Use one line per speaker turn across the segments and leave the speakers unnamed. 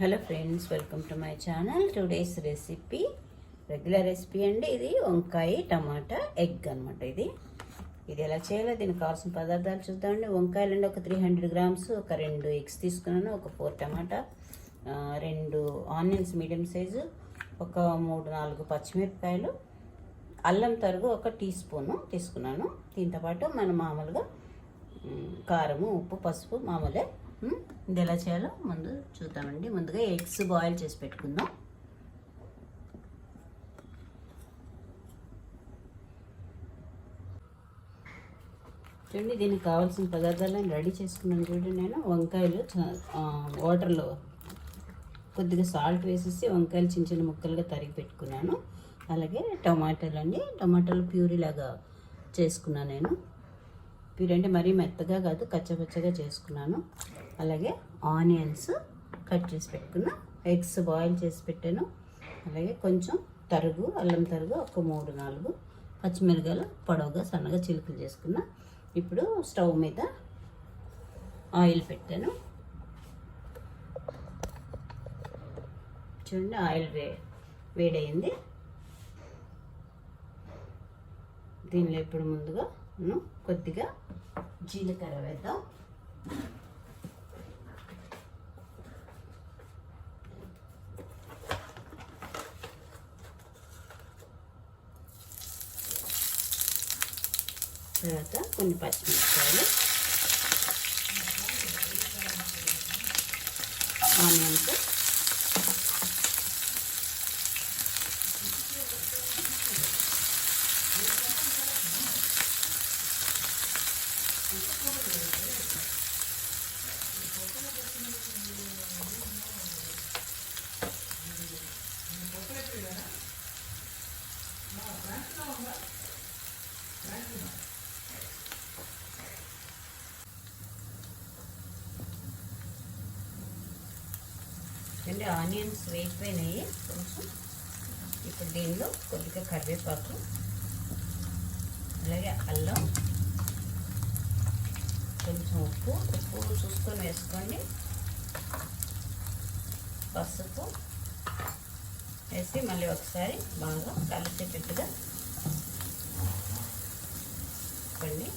Hello friends welcome to my channel. Today's recipe regular recipe అండి ఇది. వంకాయ tomato egg అనమాట ఇది. ఇది ఎలా చేయాలో దీనికి కావాల్సిన పదార్థాలు చూద్దామండి. వంకాయలు అండి ఒక త్రీ హండ్రెడ్ గ్రామ్స్ ఒక రెండు ఎగ్స్ తీసుకున్నాను ఒక ఫోర్ టమాటా రెండు ఆనియన్స్ మీడియం సైజు ఒక మూడు నాలుగు పచ్చిమిరపకాయలు అల్లం తరుగు ఒక టీ స్పూను తీసుకున్నాను. దీంతో పాటు మనం మామూలుగా కారము ఉప్పు పసుపు మామూలే ఇది ఎలా చేయాలో ముందు చూద్దామండి. ముందుగా ఎగ్స్ బాయిల్ చేసి పెట్టుకుందాం. చూడండి దీనికి కావాల్సిన పదార్థాలను రెడీ చేసుకున్నాను చూడండి నేను. వంకాయలు వాటర్లో కొద్దిగా సాల్ట్ వేసేసి వంకాయలు చిన్న చిన్న ముక్కలుగా తరిగి పెట్టుకున్నాను. అలాగే టమాటాలు అండి. టమాటాలు ప్యూరీ లాగా చేసుకున్నాను నేను. ప్యూరీ మరీ మెత్తగా కాదు కచ్చపచ్చగా చేసుకున్నాను. అలాగే ఆనియన్స్ కట్ చేసి పెట్టుకున్నా. ఎగ్స్ బాయిల్ చేసి పెట్టాను. అలాగే కొంచెం తరుగు అల్లం తరుగు ఒక మూడు నాలుగు పచ్చిమిరకాయలు పొడవుగా సన్నగా చిలుకలు చేసుకున్నా. ఇప్పుడు స్టవ్ మీద ఆయిల్ పెట్టాను. చూడండి ఆయిల్ వే వేడయింది. దీనిలో ఇప్పుడు ముందుగా మనం కొద్దిగా జీలకర్ర వేద్దాం. తర్వాత కొన్ని పచ్చిమిరపకాయలు. ఆనియన్స్. అంటే ఆనియన్స్ వేగిపోయినాయి. కొంచెం ఇప్పుడు దీనిలో కొద్దిగా కరివేపాకు అలాగే అల్లం కొంచెం ఉప్పు. ఉప్పు చూసుకొని వేసుకోండి పసుపు వేసి మళ్ళీ ఒకసారి బాగా కలిసేటట్టుగా చెప్పండి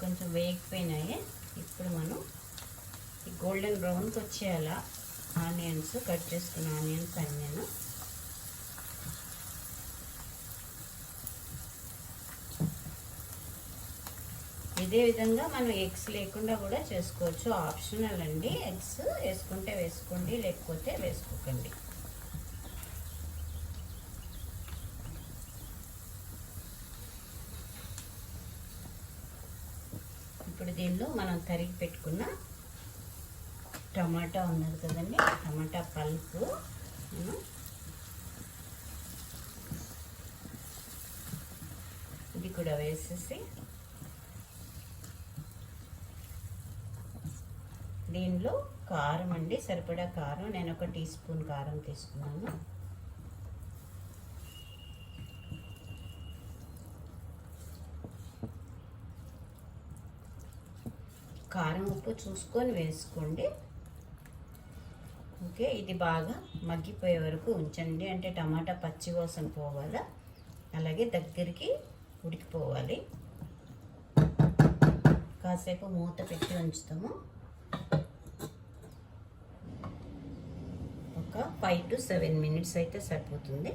కొంచెం వేగిపోయినాయి. ఇప్పుడు మనం ఈ గోల్డెన్ బ్రౌన్కి వచ్చేయాలా? ఆనియన్స్ కట్ చేసుకున్న ఆనియన్స్ అన్నీ నేను ఇదే విధంగా మనం ఎగ్స్ లేకుండా కూడా చేసుకోవచ్చు. ఆప్షనల్ అండి. ఎగ్స్ వేసుకుంటే వేసుకోండి లేకపోతే వేసుకోకండి. ఇప్పుడు దీనిలో మనం తరిగి పెట్టుకున్న టమాటా ఉన్నది కదండి టమాటా పల్పు. ఇది కూడా వేసేసి దీనిలో కారం అండి సరిపడా కారం. నేను ఒక టీ స్పూన్ కారం తీసుకున్నాను. కారం ఉప్పు చూసుకొని వేసుకోండి. ఓకే ఇది బాగా మగ్గిపోయే వరకు ఉంచండి. అంటే టమాటా పచ్చి వాసన పోవాలా? అలాగే దగ్గరికి ఉడికిపోవాలి. కాసేపు మూత పెట్టి ఉంచుతాము. ఒక ఫైవ్ టు సెవెన్ మినిట్స్ అయితే సరిపోతుంది.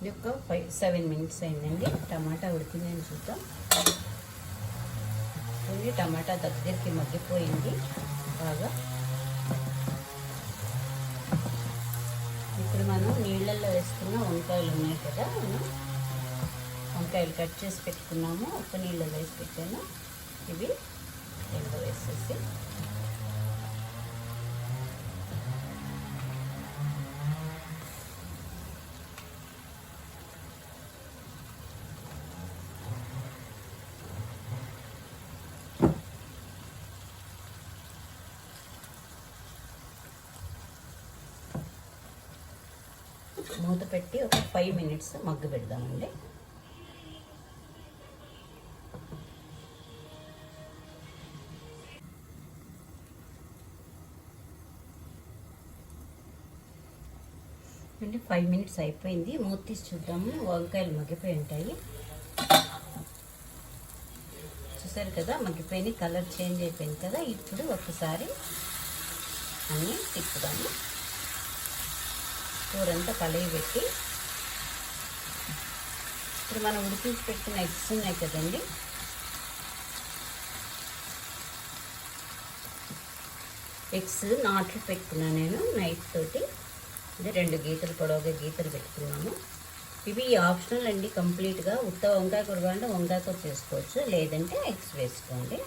ఇది ఒక ఫైవ్ సెవెన్ మినిట్స్ అయిందండి. టమాటా ఉడికిందని చూద్దాం. ఇది టమాటా దగ్గరికి మగ్గిపోయింది బాగా ఇప్పుడు మనం నీళ్ళల్లో వేసుకున్న వంకాయలు ఉన్నాయి కదా. మనం వంకాయలు కట్ చేసి పెట్టుకున్నాము. ఉప్పు నీళ్ళలో వేసి పెట్టాను. ఇవి దీంట్లో వేసేసి మూత పెట్టి ఒక ఫైవ్ మినిట్స్ మగ్గు పెడదామండి. అంటే ఫైవ్ మినిట్స్ అయిపోయింది. మూత తీసి చూద్దాము. వంకాయలు మగ్గిపోయి ఉంటాయి. చూసారు కదా మగ్గిపోయింది కలర్ చేంజ్ అయిపోయింది కదా. ఇప్పుడు ఒకసారి అన్నీ తిప్పుదాము. కూరంతా కలిగి పెట్టి ఇప్పుడు మనం ఉడికించి పెట్టిన ఎగ్స్ ఉన్నాయి కదండి. ఎగ్స్ నాట్లు పెట్టుకున్నాను నేను నైట్ తోటి. అంటే రెండు గీతలు పొడవుగా గీతలు పెట్టుకున్నాను ఇవి ఆప్షనల్ అండి కంప్లీట్గా. ఉత్త వంకాయ కూర వంకాయ కూర చేసుకోవచ్చు లేదంటే ఎగ్స్ వేసుకోండి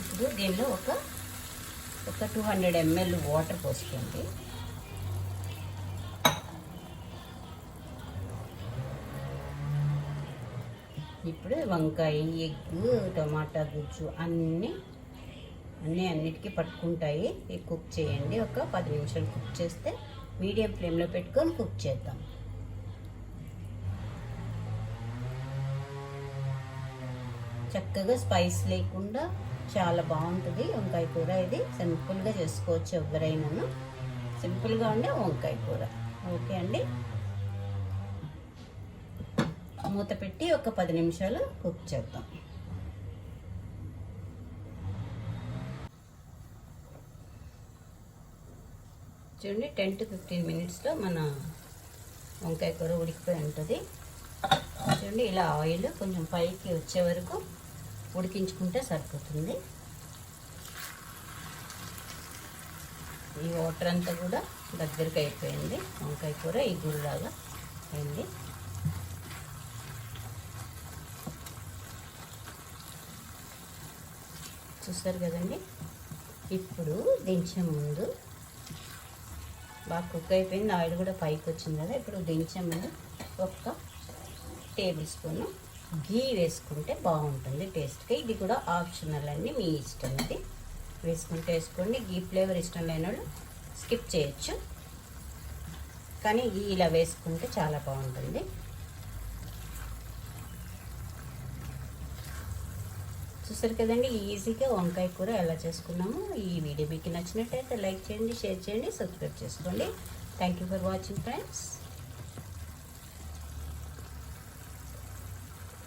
ఇప్పుడు దీనిలో ఒక ఒక టూ హండ్రెడ్ ఎంఎల్ వాటర్ పోసుకోండి. ఇప్పుడు వంకాయ ఎగ్ టమాటా గుజ్జు అన్నీ అన్నీ అన్నిటికీ పట్టుకుంటాయి. ఇవి కుక్ చేయండి. ఒక పది నిమిషాలు కుక్ చేస్తే మీడియం ఫ్లేమ్లో పెట్టుకొని కుక్ చేద్దాం. చక్కగా స్పైస్ లేకుండా చాలా బాగుంటుంది. వంకాయ కూర ఇది. సింపుల్గా చేసుకోవచ్చు ఎవరైనాను. సింపుల్గా ఉండే వంకాయ కూర. ఓకే అండి. మూత పెట్టి ఒక పది నిమిషాలు కుక్ చేద్దాం. చూడండి టెన్ టు ఫిఫ్టీన్ మినిట్స్లో మన వంకాయ కూర ఉడికిపోయి ఉంటుంది. చూడండి ఇలా ఆయిల్ కొంచెం పైకి వచ్చే వరకు ఉడికించుకుంటే సరిపోతుంది. ఈ వాటర్ అంతా కూడా దగ్గరికి అయిపోయింది. వంకాయ కూర ఈ గురిలాగా అయింది. చూస్తారు కదండి? ఇప్పుడు దించే ముందు బాగా కుక్ అయిపోయింది. ఆయిల్ కూడా పైకి వచ్చింది కదా. ఇప్పుడు దించే ముందు ఒక్క టేబుల్ స్పూను గీ వేసుకుంటే బాగుంటుంది టేస్ట్గా. ఇది కూడా ఆప్షనల్ అండి మీ ఇష్టం ఇది వేసుకుంటే వేసుకోండి గీ ఫ్లేవర్ ఇష్టం లేని వాళ్ళు స్కిప్ చేయొచ్చు. కానీ గీ ఇలా వేసుకుంటే చాలా బాగుంటుంది. చూసారు కదండి ఈజీగా వంకాయ కూర ఎలా చేసుకున్నాము. ఈ వీడియో మీకు నచ్చినట్టయితే లైక్ చేయండి షేర్ చేయండి సబ్స్క్రైబ్ చేసుకోండి. Thank you for watching friends